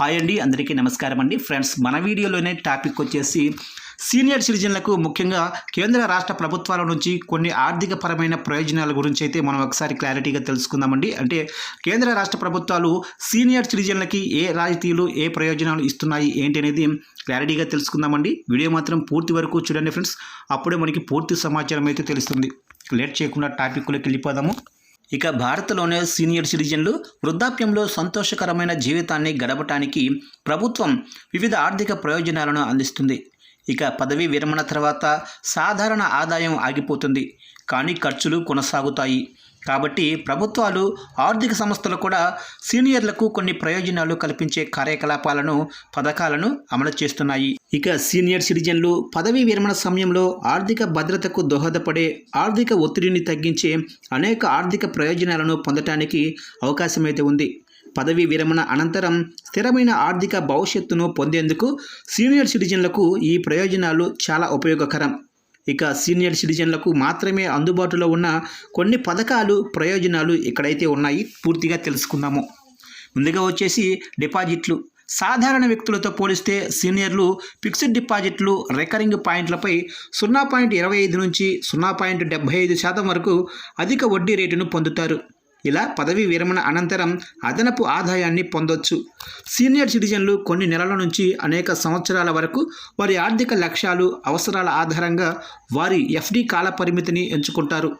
Hi అండి అందరికీ నమస్కారం అండి. ఫ్రెండ్స్ మన వీడియోలోనే టాపిక్ వచ్చేసి సీనియర్ సిటిజన్లకు ముఖ్యంగా కేంద్ర రాష్ట్ర ప్రభుత్వాల నుంచి కొన్ని ఆర్థిక పరమైన ప్రయోజనాల గురించి అయితే మనం ఒకసారి క్లారిటీగా తెలుసుకుందామండి. అంటే కేంద్ర రాష్ట్ర ప్రభుత్వాలు సీనియర్ సిటిజన్లకి ఏ రాయితీలు ఏ ప్రయోజనాలు ఇస్తున్నాయి ఏంటి అనేది క్లారిటీగా తెలుసుకుందామండి. వీడియో మాత్రం పూర్తి వరకు చూడండి ఫ్రెండ్స్. అప్పుడే మనకి పూర్తి సమాచారం అయితే తెలుస్తుంది. లేట్ చేయకుండా టాపిక్లోకి వెళ్ళిపోదాము. ఇక భారత్లోనే సీనియర్ సిటిజన్లు వృద్ధాప్యంలో సంతోషకరమైన జీవితాన్ని గడపటానికి ప్రభుత్వం వివిధ ఆర్థిక ప్రయోజనాలను అందిస్తుంది. ఇక పదవీ విరమణ తర్వాత సాధారణ ఆదాయం ఆగిపోతుంది. కానీ ఖర్చులు కొనసాగుతాయి. కాబట్టి ప్రభుత్వాలు ఆర్థిక సంస్థలు కూడా సీనియర్లకు కొన్ని ప్రయోజనాలు కల్పించే కార్యకలాపాలను పథకాలను అమలు చేస్తున్నాయి. ఇక సీనియర్ సిటిజన్లు పదవీ విరమణ సమయంలో ఆర్థిక భద్రతకు దోహదపడే ఆర్థిక ఒత్తిడిని తగ్గించే అనేక ఆర్థిక ప్రయోజనాలను పొందటానికి అవకాశమైతే ఉంది. పదవీ విరమణ అనంతరం స్థిరమైన ఆర్థిక భవిష్యత్తును పొందేందుకు సీనియర్ సిటిజన్లకు ఈ ప్రయోజనాలు చాలా ఉపయోగకరం. ఇక సీనియర్ సిటిజన్లకు మాత్రమే అందుబాటులో ఉన్న కొన్ని పథకాలు ప్రయోజనాలు ఇక్కడైతే ఉన్నాయి. పూర్తిగా తెలుసుకుందాము. ముందుగా వచ్చేసి డిపాజిట్లు. సాధారణ వ్యక్తులతో పోలిస్తే సీనియర్లు ఫిక్స్డ్ డిపాజిట్లు రికరింగ్ పాయింట్లపై సున్నా పాయింట్ ఇరవై ఐదు నుంచి సున్నా పాయింట్ డెబ్బై ఐదు శాతం వరకు అధిక వడ్డీ రేటును పొందుతారు. ఇలా పదవీ విరమణ అనంతరం అదనపు ఆదాయాన్ని పొందొచ్చు. సీనియర్ సిటిజన్లు కొన్ని నెలల నుంచి అనేక సంవత్సరాల వరకు వారి ఆర్థిక లక్ష్యాలు అవసరాల ఆధారంగా వారి ఎఫ్డి కాల పరిమితిని ఎంచుకుంటారు.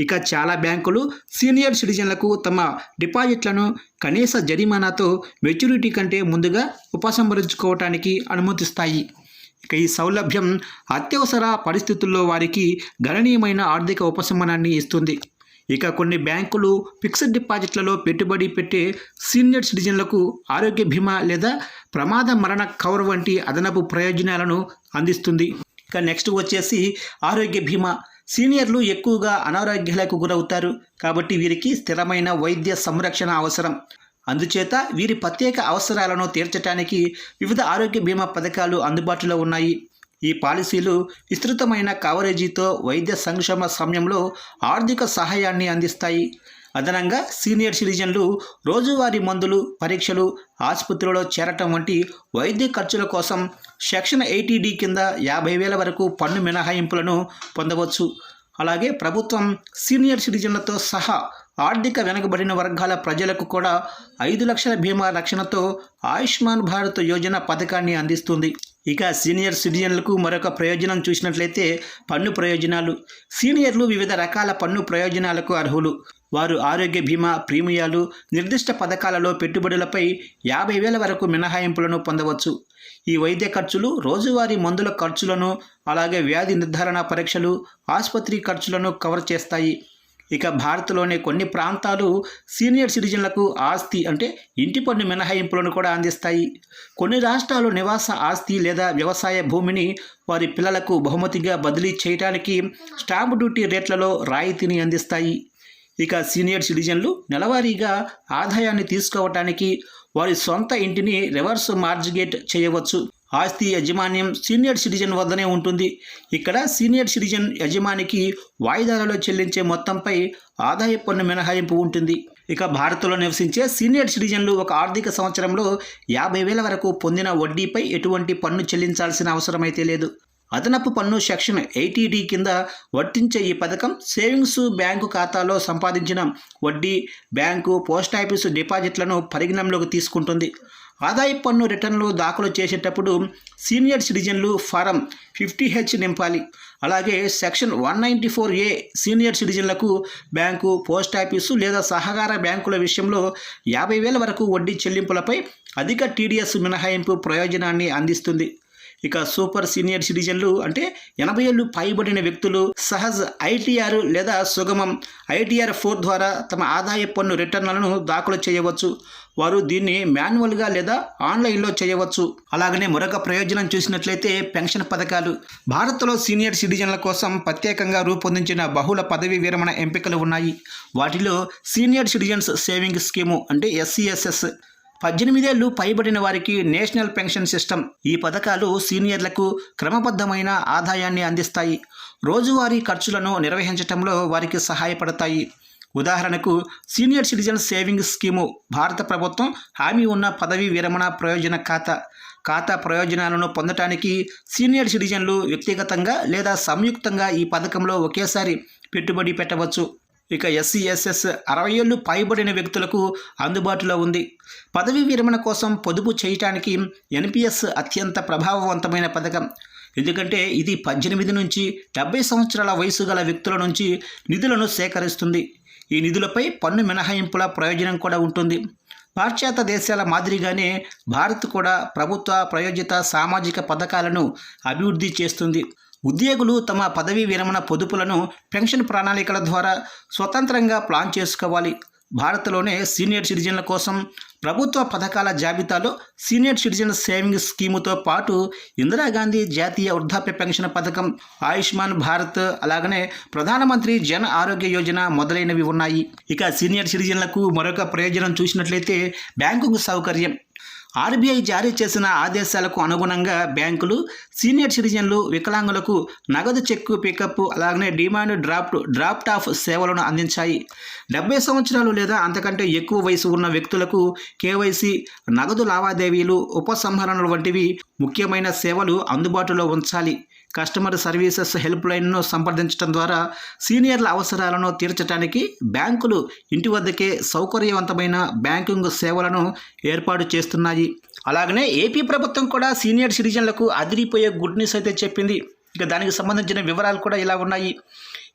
ఇక చాలా బ్యాంకులు సీనియర్ సిటిజన్లకు తమ డిపాజిట్లను కనీస జరిమానాతో మెచ్యూరిటీ కంటే ముందుగా ఉపసంహరించుకోవటానికి అనుమతిస్తాయి. ఇక ఈ సౌలభ్యం అత్యవసర పరిస్థితుల్లో వారికి గణనీయమైన ఆర్థిక ఉపశమనాన్ని ఇస్తుంది. ఇక కొన్ని బ్యాంకులు ఫిక్స్డ్ డిపాజిట్లలో పెట్టుబడి పెట్టే సీనియర్ సిటిజన్లకు ఆరోగ్య బీమా లేదా ప్రమాద మరణ కవర్ వంటి అదనపు ప్రయోజనాలను అందిస్తుంది. ఇక నెక్స్ట్ వచ్చేసి ఆరోగ్య బీమా సీనియర్లు ఎక్కువగా అనారోగ్యాలకు గురవుతారు కాబట్టి వీరికి స్థిరమైన వైద్య సంరక్షణ అవసరం. అందుచేత వీరి ప్రత్యేక అవసరాలను తీర్చడానికి వివిధ ఆరోగ్య బీమా పథకాలు అందుబాటులో ఉన్నాయి. ఈ పాలసీలు విస్తృతమైన కవరేజీతో వైద్య సంక్షేమ సమయంలో ఆర్థిక సహాయాన్ని అందిస్తాయి. అదనంగా సీనియర్ సిటిజన్లు రోజువారీ మందులు పరీక్షలు ఆసుపత్రిలో చేరటం వంటి వైద్య ఖర్చుల కోసం సెక్షన్ ఎయిటీడీ కింద యాభై వేల వరకు పన్ను మినహాయింపులను పొందవచ్చు. అలాగే ప్రభుత్వం సీనియర్ సిటిజన్లతో సహా ఆర్థిక వెనుకబడిన వర్గాల ప్రజలకు కూడా ఐదు లక్షల బీమా రక్షణతో ఆయుష్మాన్ భారత్ యోజన పథకాన్ని అందిస్తుంది. ఇక సీనియర్ సిటిజన్లకు మరొక ప్రయోజనం చూసినట్లయితే పన్ను ప్రయోజనాలు. సీనియర్లు వివిధ రకాల పన్ను ప్రయోజనాలకు అర్హులు. వారు ఆరోగ్య బీమా ప్రీమియాలు నిర్దిష్ట పథకాలలో పెట్టుబడులపై యాభై వేల వరకు మినహాయింపులను పొందవచ్చు. ఈ వైద్య ఖర్చులు రోజువారీ మందుల ఖర్చులను అలాగే వ్యాధి నిర్ధారణ పరీక్షలు ఆసుపత్రి ఖర్చులను కవర్ చేస్తాయి. ఇక భారత్లోని కొన్ని ప్రాంతాలు సీనియర్ సిటిజన్లకు ఆస్తి అంటే ఇంటి పన్ను మినహాయింపులను కూడా అందిస్తాయి. కొన్ని రాష్ట్రాలు నివాస ఆస్తి లేదా వ్యవసాయ భూమిని వారి పిల్లలకు బహుమతిగా బదిలీ చేయడానికి స్టాంప్ డ్యూటీ రేట్లలో రాయితీని అందిస్తాయి. ఇక సీనియర్ సిటిజన్లు నెలవారీగా ఆదాయాన్ని తీసుకోవటానికి వారి సొంత ఇంటిని రివర్స్ మార్జిగేట్ చేయవచ్చు. ఆస్తి యజమాన్యం సీనియర్ సిటిజన్ వద్దనే ఉంటుంది. ఇక్కడ సీనియర్ సిటిజన్ యజమానికి వాయిదాలలో చెల్లించే మొత్తంపై ఆదాయ పన్ను మినహాయింపు ఉంటుంది. ఇక భారత్లో నివసించే సీనియర్ సిటిజన్లు ఒక ఆర్థిక సంవత్సరంలో యాభై వేల వరకు పొందిన వడ్డీపై ఎటువంటి పన్ను చెల్లించాల్సిన అవసరమైతే లేదు. అదనపు పన్ను సెక్షన్ ఎయిటీడీ కింద వర్తించే ఈ పథకం సేవింగ్స్ బ్యాంకు ఖాతాలో సంపాదించిన వడ్డీ బ్యాంకు పోస్ట్ ఆఫీసు డిపాజిట్లను పరిగణనలోకి తీసుకుంటుంది. ఆదాయ పన్ను రిటర్న్లు దాఖలు చేసేటప్పుడు సీనియర్ సిటిజన్లు ఫారం ఫిఫ్టీ హెచ్ నింపాలి. అలాగే section one ninety four A senior సిటిజన్లకు bank post office లేదా సహకార బ్యాంకుల విషయంలో యాభై వేల వరకు వడ్డీ చెల్లింపులపై అధిక టీడీఎస్ మినహాయింపు ప్రయోజనాన్ని అందిస్తుంది. ఇక సూపర్ సీనియర్ సిటిజన్లు అంటే ఎనభై ఏళ్ళు పైబడిన వ్యక్తులు సహజ్ ఐటీఆర్ లేదా సుగమం ఐటీఆర్ ఫోర్ ద్వారా తమ ఆదాయ పన్ను రిటర్న్లను దాఖలు చేయవచ్చు. వారు దీన్ని మాన్యువల్గా లేదా ఆన్లైన్లో చేయవచ్చు. అలాగనే మరొక ప్రయోజనం చూసినట్లయితే పెన్షన్ పథకాలు. భారత్లో సీనియర్ సిటిజన్ల కోసం ప్రత్యేకంగా రూపొందించిన బహుళ పదవీ విరమణ ఎంపికలు ఉన్నాయి. వాటిలో సీనియర్ సిటిజన్స్ సేవింగ్ స్కీము అంటే ఎస్సీఎస్ఎస్. పద్దెనిమిదేళ్ళు పైబడిన వారికి నేషనల్ పెన్షన్ సిస్టమ్. ఈ పథకాలు సీనియర్లకు క్రమబద్ధమైన ఆదాయాన్ని అందిస్తాయి. రోజువారీ ఖర్చులను నిర్వహించడంలో వారికి సహాయపడతాయి. ఉదాహరణకు సీనియర్ సిటిజన్ సేవింగ్స్ స్కీము భారత ప్రభుత్వం హామీ ఉన్న పదవీ విరమణ ప్రయోజన ఖాతా ఖాతా ప్రయోజనాలను పొందటానికి సీనియర్ సిటిజన్లు వ్యక్తిగతంగా లేదా సంయుక్తంగా ఈ పథకంలో ఒకేసారి పెట్టుబడి పెట్టవచ్చు. ఇక ఎస్సీ ఎస్ఎస్ అరవై ఏళ్ళు పైబడిన వ్యక్తులకు అందుబాటులో ఉంది. పదవీ విరమణ కోసం పొదుపు చేయటానికి ఎన్పిఎస్ అత్యంత ప్రభావవంతమైన పథకం. ఎందుకంటే ఇది పద్దెనిమిది నుంచి డెబ్బై సంవత్సరాల వయసు గల వ్యక్తుల నుంచి నిధులను సేకరిస్తుంది. ఈ నిధులపై పన్ను మినహాయింపుల ప్రయోజనం కూడా ఉంటుంది. పాశ్చాత్య దేశాల మాదిరిగానే భారత్ కూడా ప్రభుత్వ ప్రయోజిత సామాజిక పథకాలను అభివృద్ధి చేస్తుంది. ఉద్యోగులు తమ పదవీ విరమణ పొదుపులను పెన్షన్ ప్రణాళికల ద్వారా స్వతంత్రంగా ప్లాన్ చేసుకోవాలి. భారత్లోనే సీనియర్ సిటిజన్ల కోసం ప్రభుత్వ పథకాల జాబితాలో సీనియర్ సిటిజన్ సేవింగ్స్ స్కీముతో పాటు ఇందిరాగాంధీ జాతీయ వృద్ధాప్య పెన్షన్ పథకం ఆయుష్మాన్ భారత్ అలాగనే ప్రధానమంత్రి జన్ ఆరోగ్య యోజన మొదలైనవి ఉన్నాయి. ఇక సీనియర్ సిటిజన్లకు మరొక ప్రయోజనం చూసినట్లయితే బ్యాంకింగ్ సౌకర్యం. ఆర్బీఐ జారీ చేసిన ఆదేశాలకు అనుగుణంగా బ్యాంకులు సీనియర్ సిటిజన్లు వికలాంగులకు నగదు చెక్కు పికప్ అలాగనే డిమాండ్ డ్రాఫ్ట్ డ్రాఫ్ట్ ఆఫ్ సేవలను అందించాయి. డెబ్బై సంవత్సరాలు లేదా అంతకంటే ఎక్కువ వయసు ఉన్న వ్యక్తులకు కేవైసీ నగదు లావాదేవీలు ఉపసంహరణలు వంటివి ముఖ్యమైన సేవలు అందుబాటులో ఉంచాలి. కస్టమర్ సర్వీసెస్ హెల్ప్ లైన్ను సంప్రదించడం ద్వారా సీనియర్ల అవసరాలను తీర్చడానికి బ్యాంకులు ఇంటి వద్దకే సౌకర్యవంతమైన బ్యాంకింగ్ సేవలను ఏర్పాటు చేస్తున్నాయి. అలాగనే ఏపీ ప్రభుత్వం కూడా సీనియర్ సిటిజన్లకు అదిరిపోయే గుడ్ న్యూస్ అయితే చెప్పింది. ఇక దానికి సంబంధించిన వివరాలు కూడా ఇలా ఉన్నాయి.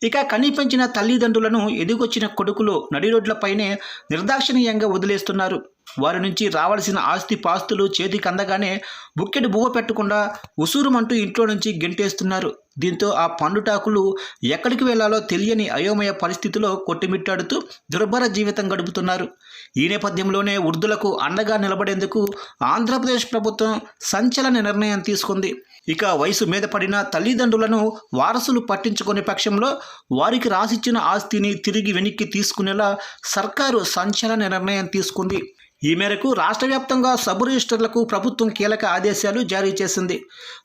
ఇక కనిపించిన తల్లిదండ్రులను ఎదిగొచ్చిన కొడుకులు నడి రోడ్లపైనే నిర్దాక్షిణీయంగా వదిలేస్తున్నారు. వారి నుంచి రావాల్సిన ఆస్తి పాస్తులు చేతికి అందగానే బుక్కెడు బువ్వ పెట్టకుండా ఉసూరుమంటూ ఇంట్లో నుంచి గెంటేస్తున్నారు. దీంతో ఆ పండుటాకులు ఎక్కడికి వెళ్ళాలో తెలియని అయోమయ పరిస్థితిలో కొట్టిమిట్టాడుతూ దుర్భర జీవితం గడుపుతున్నారు. ఈ నేపథ్యంలోనే వృద్ధులకు అండగా నిలబడేందుకు ఆంధ్రప్రదేశ్ ప్రభుత్వం సంచలన నిర్ణయం తీసుకుంది. ఇక వయసు మీద పడిన తల్లిదండ్రులను వారసులు పట్టించుకునే పక్షంలో వారికి రాసిచ్చిన ఆస్తిని తిరిగి వెనక్కి తీసుకునేలా సర్కారు సంచలన నిర్ణయం తీసుకుంది. ఈ మేరకు రాష్ట్ర వ్యాప్తంగా సబ్ రిజిస్టర్లకు ప్రభుత్వం కీలక ఆదేశాలు జారీ చేసింది.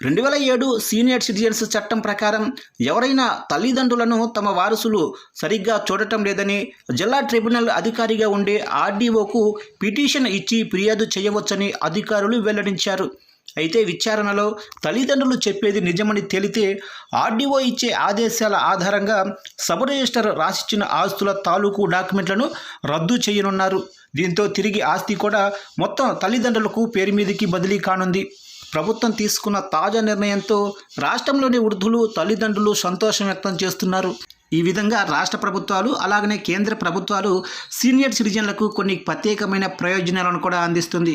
రెండు వేల ఏడు సీనియర్ సిటిజన్స్ చట్టం ప్రకారం ఎవరైనా తల్లిదండ్రులను తమ వారసులు సరిగ్గా చూడటం లేదని జిల్లా ట్రిబ్యునల్ అధికారిగా ఉండే ఆర్డీఓకు పిటిషన్ ఇచ్చి ఫిర్యాదు చేయవచ్చని అధికారులు వెల్లడించారు. అయితే విచారణలో తల్లిదండ్రులు చెప్పేది నిజమని తెలితే ఆర్డీఓ ఇచ్చే ఆదేశాల ఆధారంగా సబ్ రిజిస్టర్ రాసిచ్చిన ఆస్తుల తాలూకు డాక్యుమెంట్లను రద్దు చేయనున్నారు. దీంతో తిరిగి ఆస్తి కూడా మొత్తం తల్లిదండ్రులకు పేరు మీదకి బదిలీ కానుంది. ప్రభుత్వం తీసుకున్న తాజా నిర్ణయంతో రాష్ట్రంలోని వృద్ధులు తల్లిదండ్రులు సంతోషం వ్యక్తం చేస్తున్నారు. ఈ విధంగా రాష్ట్ర ప్రభుత్వాలు అలాగనే కేంద్ర ప్రభుత్వాలు సీనియర్ సిటిజన్లకు కొన్ని ప్రత్యేకమైన ప్రయోజనాలను కూడా అందిస్తుంది.